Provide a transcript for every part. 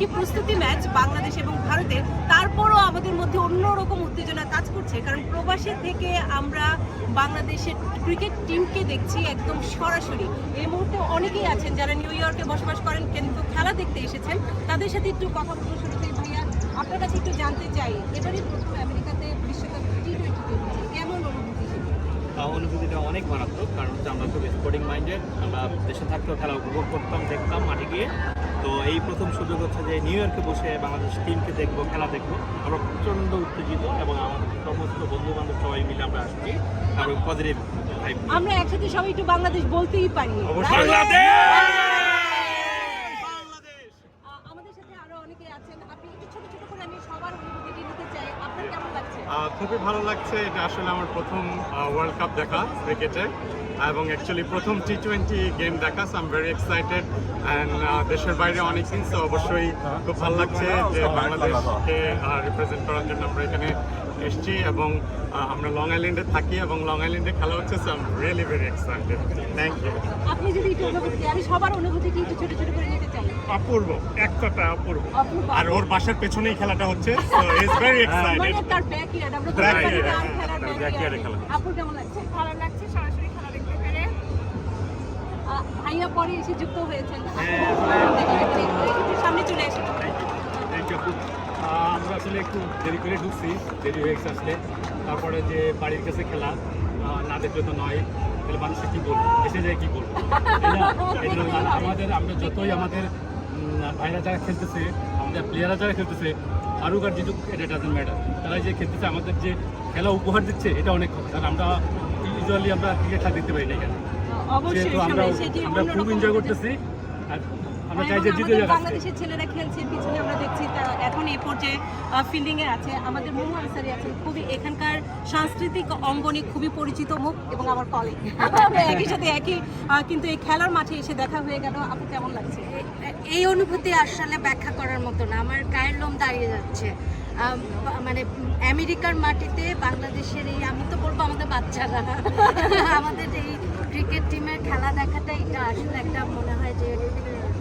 আজকে প্রস্তুতি ম্যাচ বাংলাদেশ এবং ভারতের? তারপরও আমাদের মধ্যে অন্যরকম উত্তেজনা কাজ করছে, কারণ প্রবাসী থেকে আমরা বাংলাদেশের ক্রিকেট টিমকে দেখছি একদম সরাসরি। এই মুহূর্তে অনেকেই আছেন যারা নিউ ইয়র্কে বসবাস করেন, কিন্তু খেলা দেখতে এসেছেন। তাদের সাথে একটু কথা বলব শুরুতে ভাইয়া, আপনার কাছে একটু জানতে চাই এবারই প্রথম আমেরিকাতে বিশ্বকাপ টি টোয়েন্টিতে কেমন অনুভূতি? অনুভূতিটা অনেক মারাত্মক, কারণ হচ্ছে আমরা খুব স্পোর্টিং মাইন্ডেড আমরা দেশে থাকতেও খেলা উপভোগ করতাম, দেখতাম মাঠে গিয়ে। তো এই প্রথম সুযোগ হচ্ছে যে নিউ ইয়র্কে বসে বাংলাদেশ টিমকে দেখব খেলা দেখব। আমরা প্রচণ্ড উত্তেজিত এবং আমাদের সমস্ত বন্ধু বান্ধব সবাই মিলে আমরা আসছি। আর পজিটিভ আমরা একসাথে সবাই একটু বাংলাদেশ বলতেই পারি আমাদের সাথে আরও অনেকে আছেন। আপনি একটু ছোট ছোট করে আমি সবার অনুভূতিটি নিতে চাই আপনার কেমন লাগছে আহ, খুবই ভালো লাগছে। এটা আসলে আমার প্রথম ওয়ার্ল্ড কাপ দেখা ক্রিকেটে এবং অ্যাকচুয়ালি প্রথম টি টোয়েন্টি গেম দেখা so I'm very excited and দেশের বাইরে অনেক দিন অবশ্যই খুব ভালো লাগছে যে বাংলাদেশকে রিপ্রেজেন্ট করার জন্য আমরা এখানে এসেছি এবং আমরা লং আইল্যান্ডে থাকি এবং লং আইল্যান্ডে খেলা হচ্ছে so I'm really very excited thank you আপনি যদি একটু অনুভূতি আমি সবার অনুভূতিটি একটু ছোট ছোট করে নিতে চাই? অপূর্ব এক কথা অপূর্ব। আর ওর বাসার পেছনেই খেলাটা হচ্ছে সো ইজ ভেরি এক্সাইটেড মানে তার ব্যাকইয়ার্ড আমরা। খেলা। আপুর কেমন লাগছে? ভালো লাগছে সরাসরি খেলা দেখতে পেরে। ভাইয়া পরে এসে যুক্ত হয়েছেন। হ্যাঁ, সামনে চলে এসে থ্যাংক ইউ আপু আহ, আমরা আসলে একটু দেরি করে ঢুকছি দেরি হয়ে গেছে আসলে তারপরে যে বাড়ির কাছে খেলা না দেখলে তো নয় তাহলে মানুষকে কী বলব? এসে যায় কী বলব? আমাদের আমরা যতই আমাদের ভাইরা যারা খেলতেছে আমাদের প্লেয়াররা যারা খেলতেছে আরুক আর জিতুক এটা ডাজেন্ট ম্যাটার তারা যে খেলতেছে আমাদের যে খেলা উপহার দিচ্ছে এটা অনেক কথা কারণ আমরা ইউজুয়ালি আমরা ক্রিকেট খেলা দেখতে পাই না এখানে। যেহেতু আমরা আমরা খুব এনজয় করতেছি আর আমরা চাই যে জিতে আজকে। বাংলাদেশের ছেলেরা খেলছে পিছনে আমরা এই পর্যায়ে ফিল্ডিং এ আছে, আমাদের মোমো আনসারি আছেন, খুবই এখানকার সাংস্কৃতিক অঙ্গনে খুবই পরিচিত মুখ এবং আমার কলিগ একই সাথে একই কিন্তু এই খেলার মাঠে এসে দেখা হয়ে গেল। আপু, কেমন লাগছে? এই অনুভূতি আসলে ব্যাখ্যা করার মতো না। আমার গায়ের লোম দাঁড়িয়ে যাচ্ছে। মানে আমেরিকার মাটিতে বাংলাদেশের এই, আমি তো বলব আমাদের বাচ্চারা। আমাদের এই ক্রিকেট টিমের খেলা দেখাটা, এটা আসলে একটা মনে হয় যে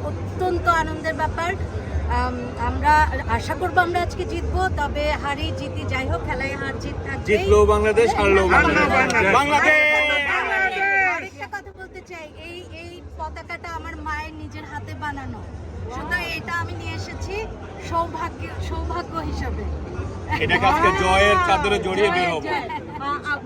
অত্যন্ত আনন্দের ব্যাপার। আমরা আশা করব আমরা আজকে জিতবো তবে হারি জিতি যাই হোক খেলায় হার জিত থাকবে। জিতলো বাংলাদেশ হারলো বাংলাদেশ। বাংলাদেশ। কথা বলতে চাই এই এই পতাকাটা আমার মায়ের নিজের হাতে বানানো। সুতরাং এটা আমি নিয়ে এসেছি সৌভাগ্য সৌভাগ্য হিসাবে। এটাকে আজকে জয়ের চাদরে জড়িয়ে বের হব?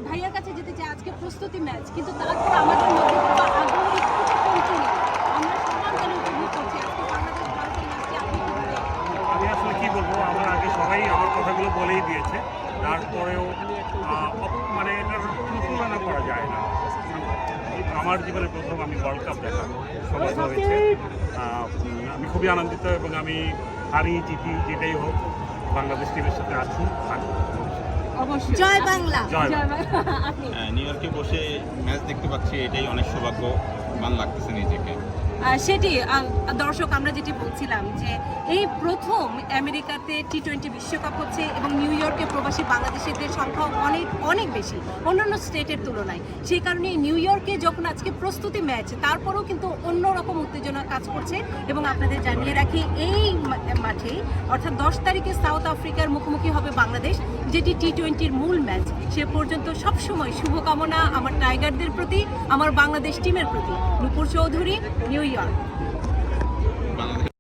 ভাইয়ার কাছে যেতে চাই আজকে প্রস্তুতি ম্যাচ কিন্তু তারপর আমাদের মধ্যে কিন্তু আগ্রহ একটু কমছে না আমরা সমান কেন উপভোগ করছি আজকে বাংলাদেশ ভারতের ম্যাচটি আপনি কি বলবেন? আমি আসলে কি বলব আমার আগে সবাই আমার কথাগুলো বলেই দিয়েছে। তারপরেও মানে এটার তুলনা করা যায় না। আমার জীবনে প্রথম আমি ওয়ার্ল্ড কাপ দেখা সৌভাগ্য হয়েছে। আমি খুবই আনন্দিত এবং আমি হারি জিতি যেটাই হোক বাংলাদেশ টিমের সাথে আছি। জয় বাংলা। জয় জয় ভাই। আপনি হ্যাঁ, নিউ ইয়র্কে বসে ম্যাচ দেখতে পাচ্ছি এটাই অনেক সৌভাগ্য সৌভাগ্যবান লাগতেছে নিজেকে। সেটি দর্শক, আমরা যেটি বলছিলাম যে এই প্রথম আমেরিকাতে টি টোয়েন্টি বিশ্বকাপ হচ্ছে এবং নিউ ইয়র্কে প্রবাসী বাংলাদেশিদের সংখ্যা অনেক অনেক বেশি, অন্যান্য স্টেটের তুলনায়। সেই কারণে নিউ ইয়র্কে যখন আজকে প্রস্তুতি ম্যাচ, তারপরেও কিন্তু অন্যরকম উত্তেজনা কাজ করছে এবং আপনাদের জানিয়ে রাখি, এই মাঠে, অর্থাৎ দশ তারিখে সাউথ আফ্রিকার মুখোমুখি হবে বাংলাদেশ, যেটি টি টোয়েন্টির মূল ম্যাচ। সে পর্যন্ত সবসময় শুভকামনা আমার টাইগারদের প্রতি, আমার বাংলাদেশ টিমের প্রতি। Nupur Chowdhury, New York Bangladesh